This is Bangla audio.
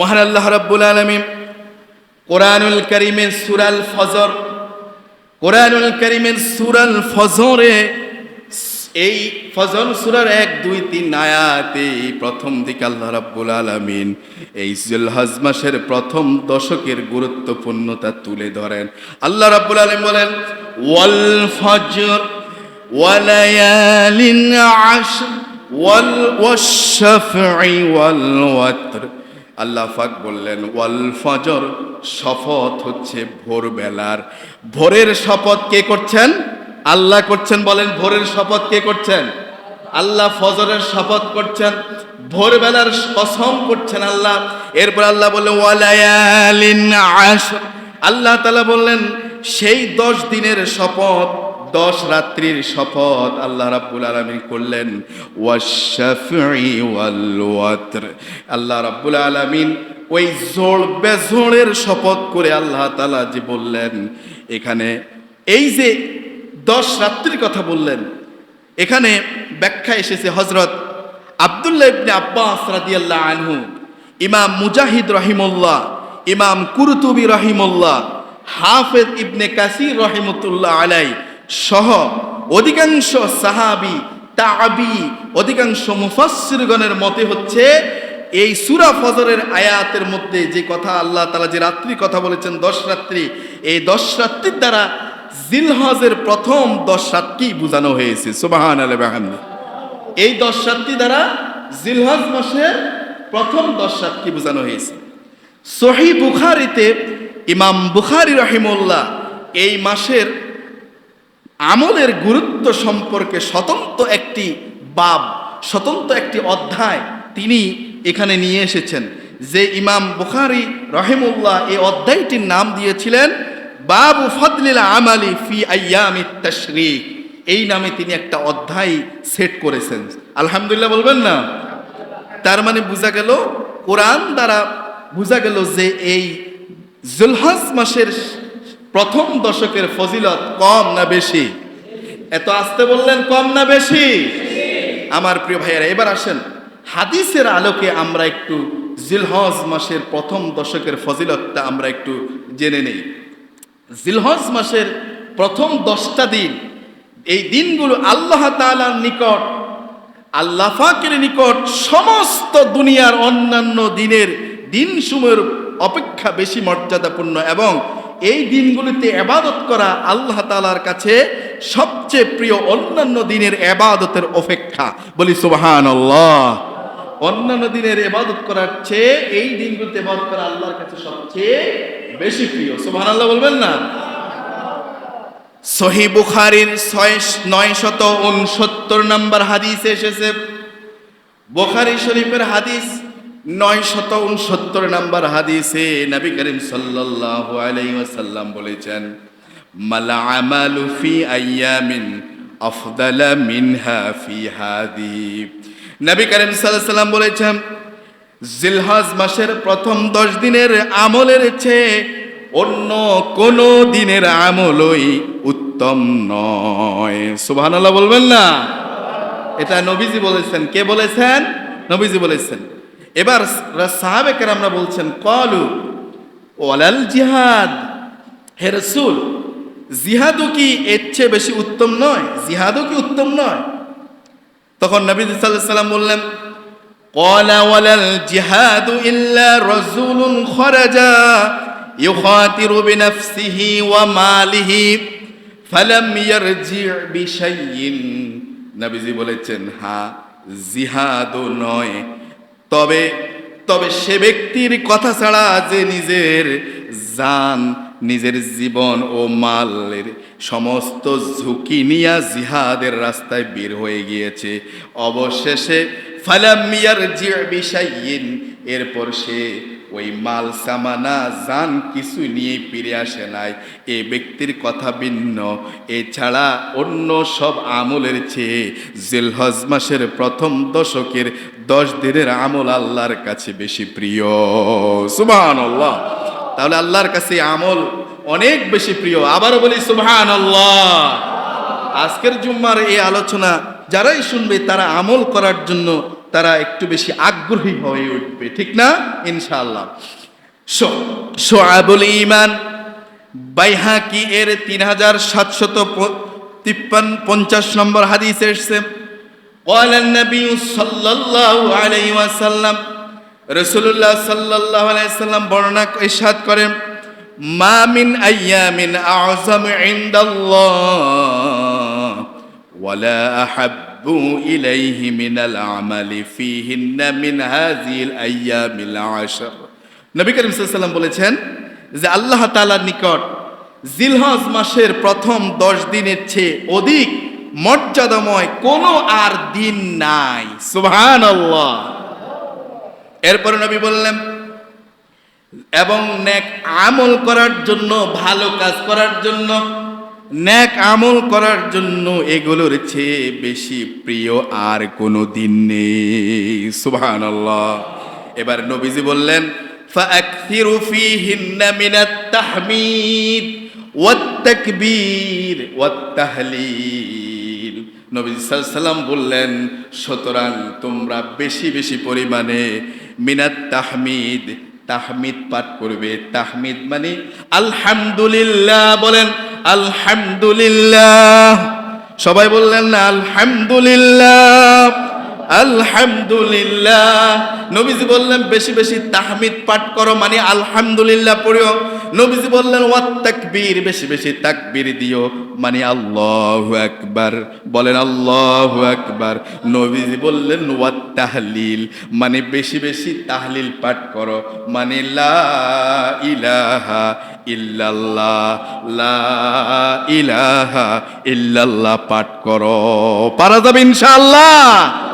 মহান আল্লাহ রাব্বুল আলামিন কোরআনুল করিমের সুরাল ফজর, কোরআনুল করিমের সুরাল ফজরে এই ফজর সুরার এক, দুই, তিন আয়াতে প্রথম দিকে আল্লাহ রাব্বুল আলামিন এই জিলহজ মাসের প্রথম দশকের গুরুত্বপূর্ণতা তুলে ধরেন। আল্লাহ রাব্বুল আলম বলেন, ওয়াল ফজর ওয়ালায়ালিন আশর ওয়াল ওয়াশফঈ ওয়াল ওয়াতর। আল্লাহ পাক বললেন, ওয়াল ফজর শপথ হচ্ছে ভোরবেলার। ভোরের শপথ কে করছেন? আল্লাহ করছেন বলেন, ভোরের শপথ কে করছেন? আল্লাহ ফজরের শপথ করছেন, ভোরবেলার কসম করছেন আল্লাহ। এরপর আল্লাহ বললেন, ওয়ালায়ালিন আল্লাহ তাআলা বললেন, সেই দশ দিনের শপথ দশ রাত্রির শপথ আল্লাহ রাব্বুল আলামিন করলেন। আল্লাহ রাব্বুল আলামিন ওই জোড় বেজোড়ের শপথ করে আল্লাহ তালা যে বললেন, এখানে এই যে দশ রাত্রির কথা বললেন, এখানে ব্যাখ্যা এসেছে হজরত আব্দুল্লাহ ইবনে আব্বাস রাদিয়াল্লাহু আনহু, ইমাম মুজাহিদ রহিমুল্লাহ, ইমাম কুরতুবি রহিমুল্লাহ, হাফেজ ইবনে কাসির রহিমতুল্লাহ আলাই সহ অধিকাংশ সাহাবি তাবি অধিকাংশ মুফাসসিরগণের মতে হচ্ছে, এই সুরা ফজরের আয়াতের মধ্যে যে কথা আল্লাহ তালা যে রাত্রি কথা বলেছেন, দশ রাত্রি, এই দশ রাত্রির দ্বারা জিলহজের প্রথম দশ রাত্রি বোঝানো হয়েছে। সুবাহান আলহামদ এই দশ রাত্রি দ্বারা জিলহজ মাসের প্রথম দশ রাত্রি বোঝানো হয়েছে। সহি বুখারিতে ইমাম বুখারি রহিমুল্লাহ এই মাসের আমলের গুরুত্ব সম্পর্কে স্বতন্ত্র একটি বাব, স্বতন্ত্র একটি অধ্যায় তিনি এখানে নিয়ে এসেছেন। যে ইমাম বুখারি রহিমুল্লাহ এই অধ্যায়টির নাম দিয়েছিলেন, বাবু ফদলিল আমালি ফি আয়ামি তশরিক। এই নামে তিনি একটা অধ্যায় সেট করেছেন। আলহামদুলিল্লাহ বলবেন না? তার মানে বোঝা গেল, কোরআন দ্বারা বোঝা গেল যে এই জুলহজ মাসের প্রথম দশকের ফজিলত কম না বেশি? এত আসতে বললেন কম না বেশি? আমার প্রিয় ভাইয়েরা, এবার আসেন, হাদিসের আলোকে আমরা একটু জিলহজ মাসের প্রথম দশকের ফজিলতটা আমরা একটু জেনে নেই। জিলহজ মাসের প্রথম দশটা দিন, এই দিনগুলো আল্লাহ তাআলার নিকট, আল্লাহ ফাকের নিকট সমস্ত দুনিয়ার অন্যান্য দিনের দিন সময়ের অপেক্ষা বেশি মর্যাদাপূর্ণ এবং এই দিনগুলিতে এবাদত করা আল্লাহ তালার কাছে সবচেয়ে প্রিয় অন্যান্য দিনের এবাদতের অপেক্ষা। বলি সুবাহান আল্লাহ অন্যান্য দিনের এবাদত করার চেয়ে এই দিনগুলিতে এবাদত করা আল্লাহর কাছে সবচেয়ে বেশি প্রিয়। সুবাহান আল্লাহ বলবেন না? সহি বুখারির নয় উনসত্তর নম্বর হাদিসে এসেছে। বুখারি শরীফের হাদিস নয় শত উনসত্তর নম্বর হাদিসে নবী করিম আলাইহি ওয়াসাল্লাম বলেছেন, মালা আমালু ফি আইয়ামিন আফদালা মিনহা ফি হাদি। নবী করিম সাল্লাল্লাহু বলেছেন, জিলহজ মাসের প্রথম দশ দিনের আমলের চেয়ে অন্য কোন দিনের আমলই উত্তম নয়। সুবহানাল্লাহ বলবেন না? এটা নবীজি বলেছেন। কে বলেছেন? নবীজি বলেছেন। এবার সাহাবেকের আমরা বলছেন কলু ওয়ালাল জিহাদ হে রসুল জিহাদও কি এর চেয়ে বেশি উত্তম নয় জিহাদও কি উত্তম নয় তখন নবী সাল্লাল্লাহু সাল্লাম বললেন قال ولا الجهاد إلا رسول خرج يخاطر بنفسه وماله فلم يرجع بشيء নবীজি বলেছেন হ্যাঁ জিহাদও নয় তবে তবে সে ব্যক্তির কথা ছাড়া যে নিজের জান, নিজের জীবন ও মালের সমস্ত ঝুঁকি নিয়া জিহাদের রাস্তায় বের হয়ে গিয়েছে। অবশেষে ফালামিয়ার জিয়া বিষাইন এরপর সে ওই মাল সামানা জান কিছু নিয়ে ফিরে আসে নাই। এ ব্যক্তির কথা ভিন্ন। এছাড়া অন্য সব আমলের চেয়ে জিলহজ মাসের প্রথম দশকের দশ দিনের আমল আল্লাহর কাছে বেশি প্রিয়। সুবহান আল্লাহ তাহলে আল্লাহর কাছে আমল অনেক বেশি প্রিয়। আবারও বলি সুবহান আল্লাহ আজকের জুম্মার এই আলোচনা যারাই শুনবে তারা আমল করার জন্য তারা একটু বেশি আগ্রহী হয়ে উঠবে ঠিক না ইনশাআল্লাহ সোয়াবুল ইমান বাইহাকি এর তিন হাজার সাতশত তিপ্পান পঞ্চাশ নম্বর হাদিস এসছে قال النبي صلى الله عليه وسلم রসুল্লাহ সাল্লাহ আলাইসাল্লাম বর্ণনা ইরশাদ করেন মা মিন আইয়ামিন আযম ইনদাল্লাহ ওয়ালা আহাব্বু ইলাইহি মিনাল আমালি ফীহিন্না মিন হাযিহিল আইয়ামিল আশর নবী করিম সাল্লাল্লাহু বলেছেন যে আল্লাহ তাআলার নিকট জিলহজ মাসের প্রথম দশ দিনের চেয়ে অধিক মর্যাদাময় কোনো আর দিন নাই। সুবহানাল্লাহ। এরপরে নবী বললেন, এবং ন্যাক আমল করার জন্য, ভালো কাজ করার জন্য ন্যাক আমল করার জন্য এগুলোর চেয়ে বেশি প্রিয় আর কোনো দিন নেই সুবহানাল্লাহ এবার নবীজি বললেন فأكثروا فيهن من التحميد والتكبير والتهليل নবী সাল্লাম বললেন সুতরাং তোমরা বেশি বেশি পরিমাণে মিনাত তাহমিদ তাহমিদ পাঠ করবে তাহমিদ মানে আলহামদুলিল্লাহ বলেন আলহামদুলিল্লাহ। সবাই বললেন না, আলহামদুলিল্লাহ আলহামদুলিল্লাহ। নবীজি বললেন, বেশি বেশি তাহমিদ পাঠ করো মানে আলহামদুলিল্লাহ পড়িও। নবীজি বললেন, ওয়াত তাকবীর, বেশি বেশি তাকবীর দিও মানে আল্লাহু আকবার। বলেন, আল্লাহু আকবার। নবীজি বললেন, ওয়াত তাহলিল মানে বেশি বেশি তাহলিল পাঠ করো মানে লা ইলাহা ইল্লাল্লাহ লা ইলাহা ইল্লাল্লাহ পাঠ করো। পারা যাবে ইনশাআল্লাহ।